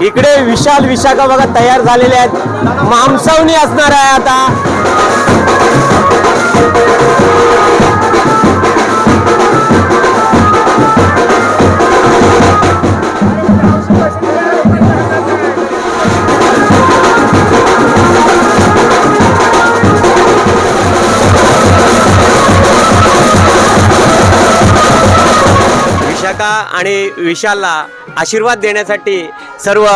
इकडे विशाल विशाखा बघा तयार झालेले आहेत. मांसावणी असणार आहे आता. विशाखा आणि विशालला आशीर्वाद देण्यासाठी सर्व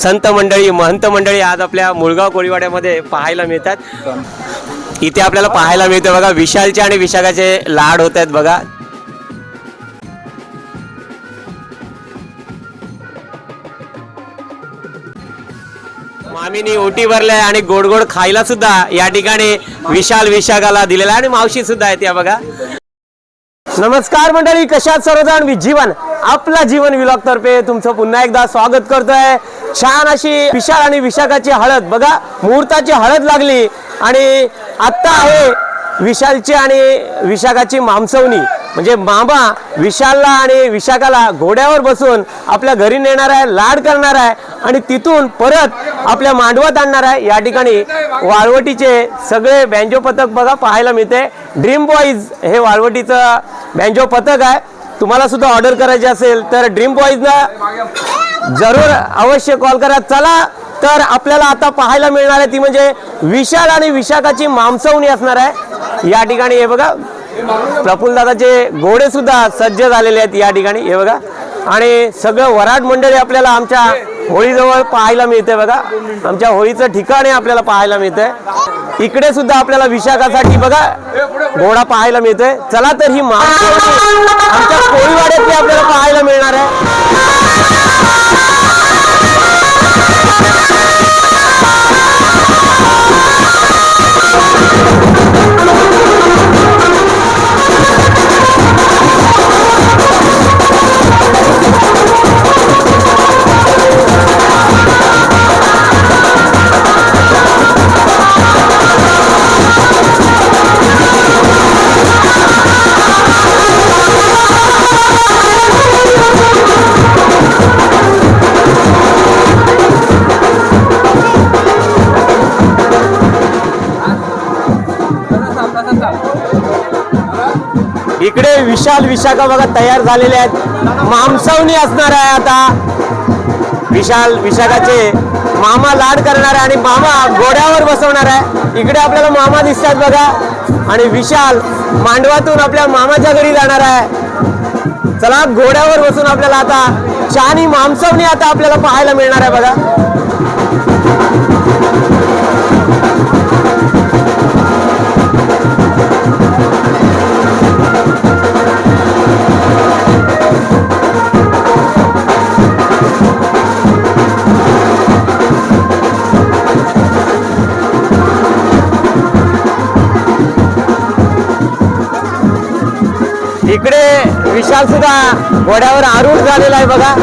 संत मंडळी महंत मंडळी आज आपल्या मुळगाव कोळीवाड्यामध्ये पाहायला मिळतात. इथे आपल्याला पाहायला मिळतं बघा विशालचे आणि विशाखाचे लाड होत आहेत बघा. मामीनी ओटी भरल्या आणि गोड गोड खायला सुद्धा या ठिकाणी विशाल विशाखाला दिलेला आहे आणि मावशी सुद्धा आहेत या बघा. नमस्कार मंडळी कशात सर्वजण? विजीवन. आपला जीवन विलॉग तर्फे तुमचं पुन्हा एकदा स्वागत करतोय. छान अशी विशाल आणि विशाखाची हळद. बघा मुहूर्ताची हळद लागली आणि आत्ता आहे विशालची आणि विशाखाची मामसवणी. म्हणजे मामा विशालला आणि विशाखाला घोड्यावर बसून आपल्या घरी नेणार आहे लाड करणार आहे आणि तिथून परत आपल्या मांडवात आणणार आहे. या ठिकाणी वाळवटीचे सगळे बँजो पथक बघा पाहायला मिळते. ड्रीम बॉईज हे वाळवटीचं बँजो पथक आहे. तुम्हाला सुद्धा ऑर्डर करायची असेल तर ड्रीम बॉईजना जरूर अवश्य कॉल करा. चला तर आपल्याला आता पाहायला मिळणार आहे ती म्हणजे विशाल आणि विशाखाची मांसवणी असणार आहे. या ठिकाणी हे बघा प्रफुल्ल दादाचे घोडे सुद्धा सज्ज झालेले आहेत या ठिकाणी हे बघा. आणि सगळं वराड मंडळी आपल्याला आमच्या होळीजवळ पाहायला मिळते बघा. आमच्या होळीचं ठिकाण आपल्याला पाहायला मिळतंय. इकडे सुद्धा आपल्याला विशाखासाठी बघा घोडा पाहायला मिळतोय. चला तर ही मांसवणी आमच्या कोळीवाड्यातली आपल्याला पाहायला मिळणार आहे. विशाखा बघा तयार झालेले आहेत. मामसावणी असणार आहे आता. विशाल विशाखाचे मामा लाड करणार आहे आणि मामा घोड्यावर बसवणार आहे. इकडे आपल्याला मामा दिसतात बघा. आणि विशाल मांडवातून आपल्या मामाच्या घरी जाणार आहे. चला घोड्यावर बसून आपल्याला आता छान ही मांसावणी आता आपल्याला पाहायला मिळणार आहे बघा. इकडे विशाल सुद्धा घोड्यावर आरूढ झालेला आहे बघा.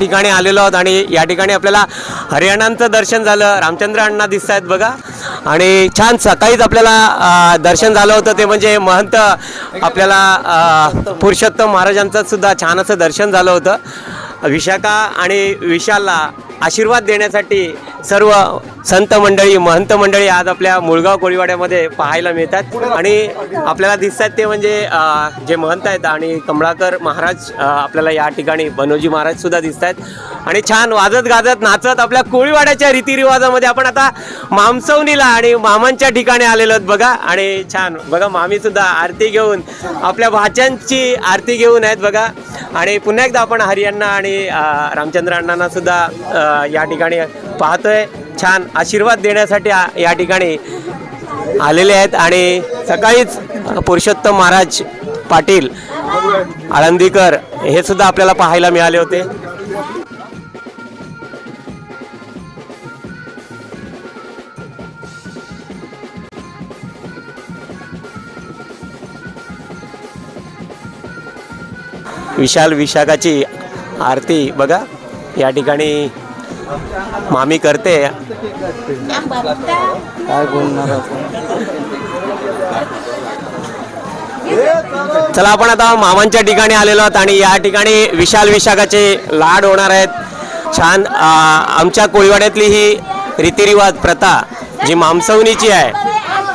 ठिकाणी आलेलो आहोत आणि या ठिकाणी आपल्याला हरियाणांचं दर्शन झालं. रामचंद्र अण्णा दिसत आहेत बघा. आणि छान सकाळीच आपल्याला दर्शन झालं होतं. ते म्हणजे महंत आपल्याला पुरुषोत्तम महाराजांचं सुद्धा छान असं दर्शन झालं होतं. विशाखा आणि विशालला आशीर्वाद देण्यासाठी सर्व संत मंडळी महंत मंडळी आज आपल्या मुळगाव कोळीवाड्यामध्ये पाहायला मिळतात. आणि आपल्याला दिसत आहेत ते म्हणजे जे महंत आहेत आणि कमळाकर महाराज आपल्याला या ठिकाणी बनोजी महाराज सुद्धा दिसत आहेत आणि छान वाजत गाजत नाचत आपल्या कोळीवाड्याच्या रीतिरिवाजामध्ये आपण आता मामसवणीला आणि मामांच्या ठिकाणी आलेलो आहोत बघा. आणि छान बघा मामी सुद्धा आरती घेऊन आपल्या भाच्यांची आरती घेऊन आहेत बघा. आणि पुन्हा एकदा आपण हरियांना आणि रामचंद्र अण्णांना सुद्धा या ठिकाणी पाहतोय. छान आशीर्वाद देण्यासाठी या ठिकाणी आलेले आहेत. आणि सकाळीच पुरुषोत्तम महाराज पाटील आळंदीकर हे सुद्धा आपल्याला पाहायला मिळाले होते. विशाल विशाखाची आरती बघा या ठिकाणी मामी करते. काय बोलणार चला आपण आता मामांच्या ठिकाणी आलेलो आहोत आणि या ठिकाणी विशाल विशाखाचे लाड होणार आहेत. छान आमच्या कोळीवाड्यातली ही रीतिरिवाज प्रथा जी मामसवणीची आहे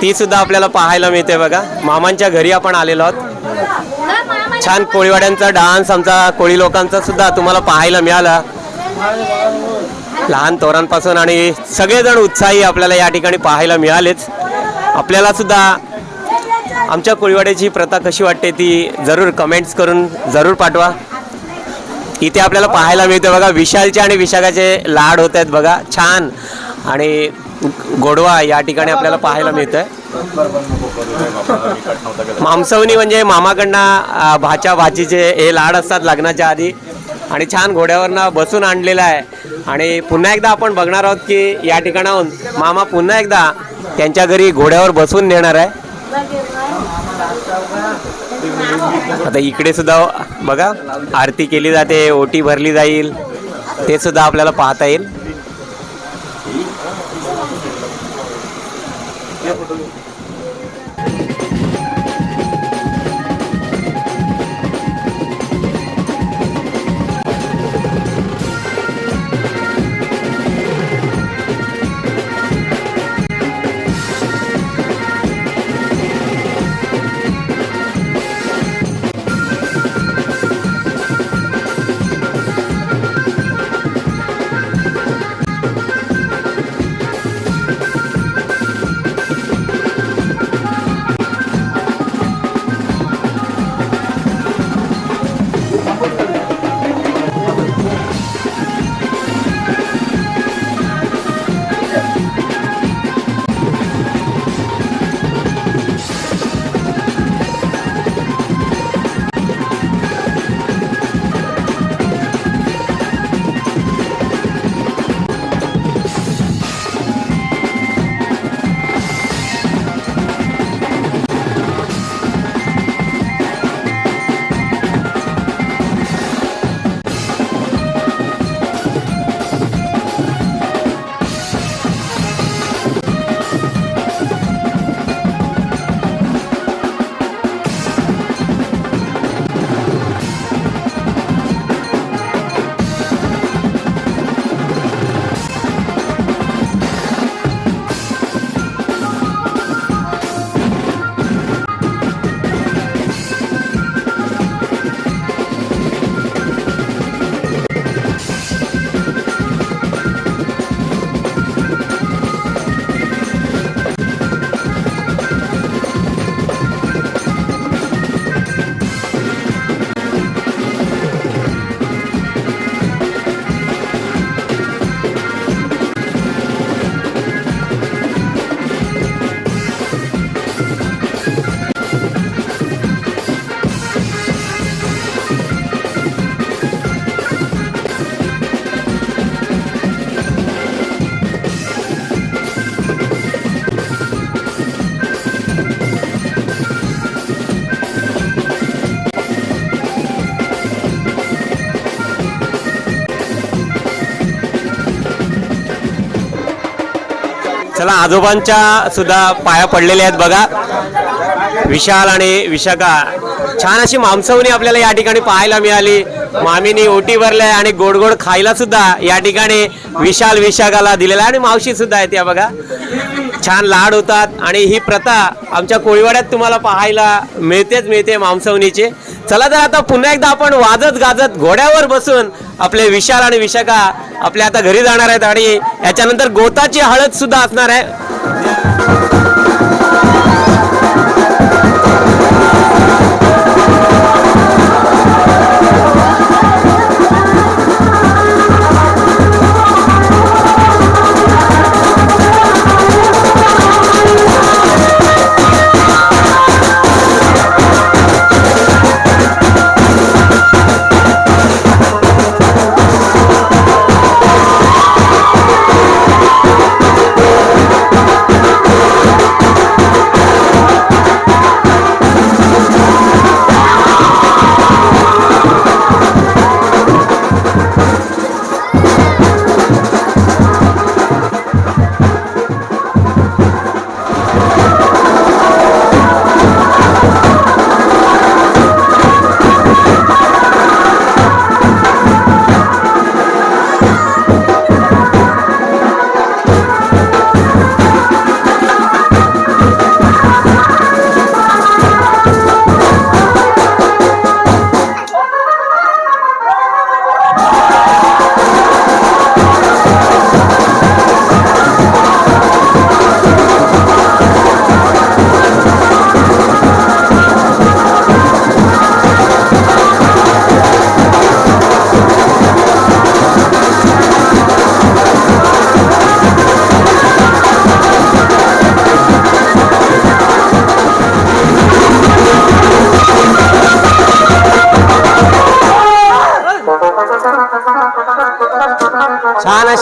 ती सुद्धा आपल्याला पाहायला मिळते बघा. मामांच्या घरी आपण आलेलो आहोत. छान कोळीवाड्यांचा डान्स आमचा कोळी लोकांचा सुद्धा तुम्हाला पाहायला मिळाला. लहान तोरांपासून आणि सगळेजण उत्साही आपल्याला या ठिकाणी पाहायला मिळालेच आपल्याला सुद्धा आमच्या कोळीवाड्याची प्रथा कशी वाटते ती जरूर कमेंट्स करून जरूर पाठवा. इथे आपल्याला पाहायला मिळते बघा विशालचे आणि विशाखाचे लाड होत आहेत बघा छान. आणि गोडवा या ठिकाणी आपल्याला पाहायला मिळतंय. मामसवणी म्हणजे मामाकडनं भाच्या भाचीचे हे लाड असतात लग्नाच्या आधी. आणि छान घोड्यावरनं बसून आणलेलं आहे. आणि पुन्हा एकदा आपण बघणार आहोत की या ठिकाणाहून मामा पुन्हा एकदा त्यांच्या घरी घोड्यावर बसून नेणार आहे. आता इकडे सुद्धा बघा आरती केली जाते ओटी भरली जाईल ते सुद्धा आपल्याला पाहता येईल. चला आजोबांच्या सुद्धा पाया पडलेल्या आहेत बघा. विशाल आणि विशाखा छान अशी मांसवणी आपल्याला या ठिकाणी पाहायला मिळाली. मामीनी ओटी भरल्या आणि गोड गोड खायला सुद्धा या ठिकाणी विशाल विशाखाला दिलेला आहे आणि मावशी सुद्धा आहेत या बघा. छान लाड होतात आणि ही प्रथा आमच्या कोळीवाड्यात तुम्हाला पाहायला मिळतेच मिळते मामसवणीचे चला तर आता पुन्हा एकदा आपण वाजत गाजत घोड्यावर बसून आपले विशाल आणि विशाखा आपल्या आता घरी जाणार आहेत आणि याच्यानंतर गोताची हळद सुद्धा असणार आहे.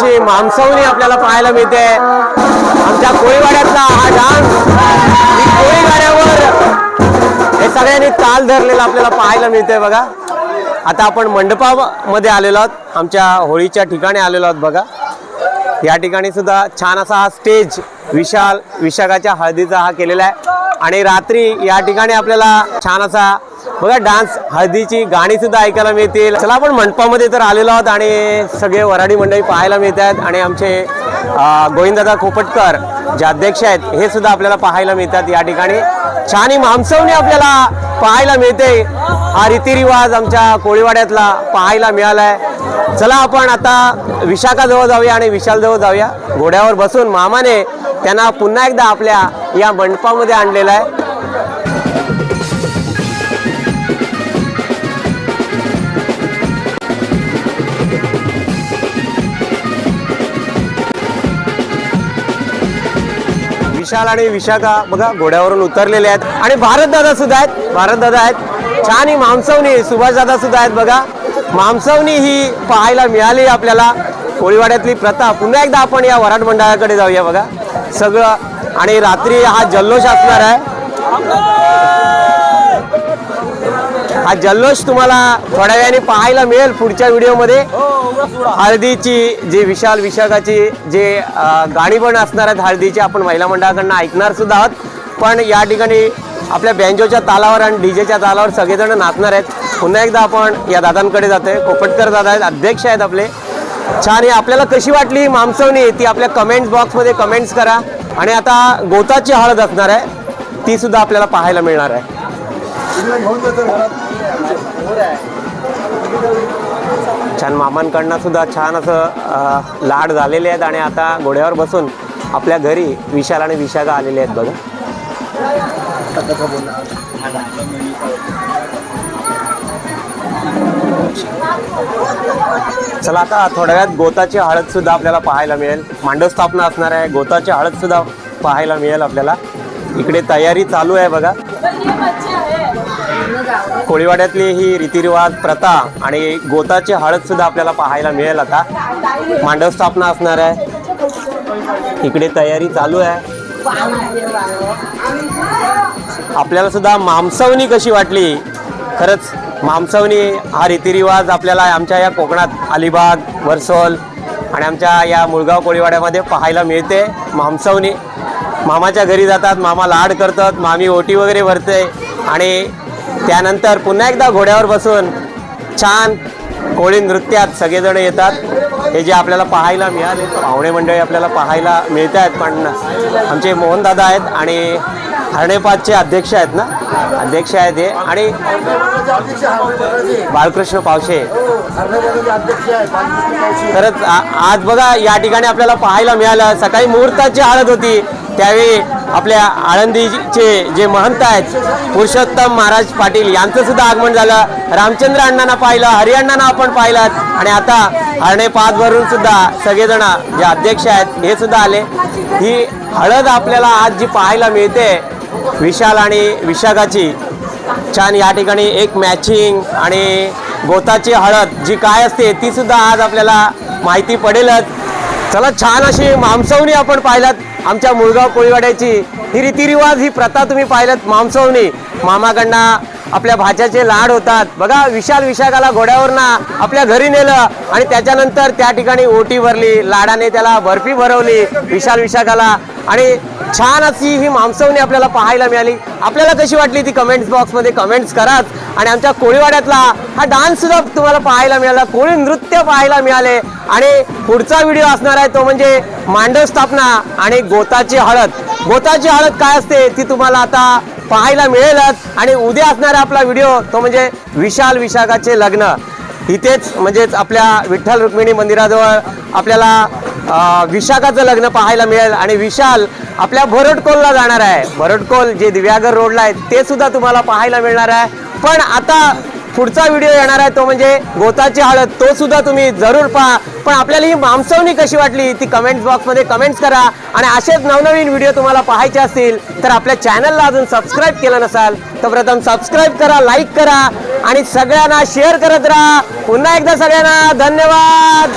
अशी मांसवणी आपल्याला पाहायला मिळते. आमच्या कोळीवाड्यातला हा डान्स कोळीवाड्यावर हे सगळ्यांनी ताल धरलेला आपल्याला पाहायला मिळते बघा. आता आपण मंडपामध्ये आलेलो आहोत. आमच्या होळीच्या ठिकाणी आलेलो आहोत बघा. या ठिकाणी सुद्धा छान असा हा स्टेज विशाल विशाखाच्या हळदीचा हा केलेला आहे. आणि रात्री या ठिकाणी आपल्याला छान असा बघा डान्स हळदीची गाणी सुद्धा ऐकायला मिळतील. चला आपण मंडपामध्ये तर आलेलो आहोत आणि सगळे वराडी मंडळी पाहायला मिळतात आणि आमचे अं, गोविंददादा खोपटकर जे अध्यक्ष आहेत हे सुद्धा आपल्याला पाहायला मिळतात या ठिकाणी. छान ही मांसवणी आपल्याला पाहायला मिळते. हा रीतिरिवाज आमच्या कोळीवाड्यातला पाहायला मिळालाय. चला आपण आता विशाखाजवळ जाऊया आणि विशालजवळ जाऊया. घोड्यावर बसून मामाने त्यांना पुन्हा एकदा आपल्या या मंडपामध्ये आणलेलं आहे. विशाल आणि विशाखा बघा घोड्यावरून उतरलेले आहेत. आणि भारत दादा सुद्धा आहेत. भारत दादा आहेत. छान ही मांसवणी सुभाष दादा सुद्धा आहेत बघा. मांसवणी ही पाहायला मिळाली आपल्याला. कोळीवाड्यातली प्रथा. पुन्हा एकदा आपण या वराट मंडळाकडे जाऊया बघा. सगळं आणि रात्री हा जल्लोष असणार आहे. हा जल्लोष तुम्हाला थोड्या वेळाने पाहायला मिळेल पुढच्या व्हिडिओमध्ये. हळदीची जे विशाल विशाखाची जे गाणी पण असणार आहेत हळदीची आपण महिला मंडळाकडनं ऐकणार सुद्धा आहोत. पण या ठिकाणी आपल्या बँजोच्या तालावर आणि डीजेच्या तालावर सगळेजण नाचणार आहेत. पुन्हा एकदा आपण या दादांकडे जातोय. पोपटकर दादा आहेत अध्यक्ष आहेत आपले. छान ही आपल्याला कशी वाटली ही मांसवणी ती आपल्या कमेंट्स बॉक्समध्ये कमेंट्स करा. आणि आता गोताची हळद असणार आहे. ती सुद्धा आपल्याला पाहायला मिळणार आहे. छान मामांकडनं सुद्धा छान असं लाड झालेले आहेत आणि आता घोड्यावर बसून आपल्या घरी विशाल आणि विशाखा आलेले आहेत बघा. चला आता थोड्या वेळात गोताची हळद सुद्धा आपल्याला पाहायला मिळेल. मांडवस्थापना असणार आहे गोताची हळद सुद्धा पाहायला मिळेल आपल्याला. इकडे तयारी चालू आहे बघा. कोळीवाड्यातली ही रीतिरिवाज प्रथा आणि गोताची हळद सुद्धा आपल्याला पाहायला मिळेल आता. मांडव स्थापना असणार आहे. इकडे तयारी चालू आहे. आपल्याला सुद्धा मांसवणी कशी वाटली? खरंच मांसवणी हा रीतिरिवाज आपल्याला आमच्या या कोकणात अलिबाग वरसोल आणि आमच्या या मुळगाव कोळीवाड्यामध्ये पाहायला मिळते. मामसवणी मामाच्या घरी जातात मामा लाड करतात मामी ओटी वगैरे भरते. आणि त्यानंतर पुन्हा एकदा घोड्यावर बसून छान कोळी नृत्यात सगळेजण येतात. हे जे आपल्याला पाहायला मिळाले पाहुणे मंडळी आपल्याला पाहायला मिळत आहेत पण आमचे मोहनदादा आहेत आणि हरणेपादचे अध्यक्ष आहेत ना? अध्यक्ष आहेत हे. आणि बाळकृष्ण पावशे खरंच आज बघा या ठिकाणी आपल्याला पाहायला मिळालं. सकाळी मुहूर्ताची हळद होती. त्यावेळी आपल्या आळंदीचे जे महंत आहेत पुरुषोत्तम महाराज पाटील यांचं सुद्धा आगमन झालं. रामचंद्र अण्णांना पाहिलं हरी आपण पाहिलं. आणि आता हरणे पाचवरून सुद्धा सगळेजण जे अध्यक्ष आहेत हे सुद्धा आले. ही हळद आपल्याला आज जी पाहायला मिळते विशाल आणि विशाखाची छान या ठिकाणी एक मॅचिंग आणि गोताची हळद जी काय असते ती सुद्धा आज आपल्याला माहिती पडेलच. चला छान अशी मांसवणी आपण पाहिलात. आमच्या मुळगाव कोळीवाड्याची. ही रीतिरिवाज ही प्रथा तुम्ही पाहिलात मांसवणी. मामाकडनं आपल्या भाच्याचे लाड होतात. बघा विशाल विशाखाला घोड्यावरनं आपल्या घरी नेलं आणि त्याच्यानंतर त्या ठिकाणी ओटी भरली लाडाने त्याला बर्फी भरवली विशाल विशाखाला. आणि छान अशी ही मांसवणी आपल्याला पाहायला मिळाली. आपल्याला कशी वाटली ती कमेंट्स बॉक्समध्ये कमेंट्स कराच. आणि आमच्या कोळीवाड्यातला हा डान्स सुद्धा तुम्हाला पाहायला मिळाला. कोळी नृत्य पाहायला मिळाले. आणि पुढचा व्हिडिओ असणार आहे तो म्हणजे मांडव स्थापना आणि गोताची हळद. गोताची हळद काय असते ती तुम्हाला आता पाहायला मिळेलच. आणि उद्या असणारा आपला व्हिडिओ तो म्हणजे विशाल विशाखाचे लग्न. इथेच म्हणजेच आपल्या विठ्ठल रुक्मिणी मंदिराजवळ आपल्याला विशाखाचं लग्न पाहायला मिळेल. आणि विशाल आपल्या भरटकोलला जाणार आहे. भरटकोल जे दिव्यागर रोडला आहे ते सुद्धा तुम्हाला पाहायला मिळणार आहे. पण आता पुढचा व्हिडिओ येणार आहे तो म्हणजे गोताची हळद तो सुद्धा तुम्ही जरूर पहा. पण आपल्याला ही मांसवणी कशी वाटली ती कमेंट्स बॉक्समध्ये कमेंट्स करा. आणि असेच नवनवीन व्हिडिओ तुम्हाला पाहायचे असतील तर आपल्या चॅनलला अजून सबस्क्राईब केलं नसाल तर प्रथम सबस्क्राईब करा लाईक करा. आणि सगळ्यांना शेअर करत राहा. पुन्हा एकदा सगळ्यांना धन्यवाद!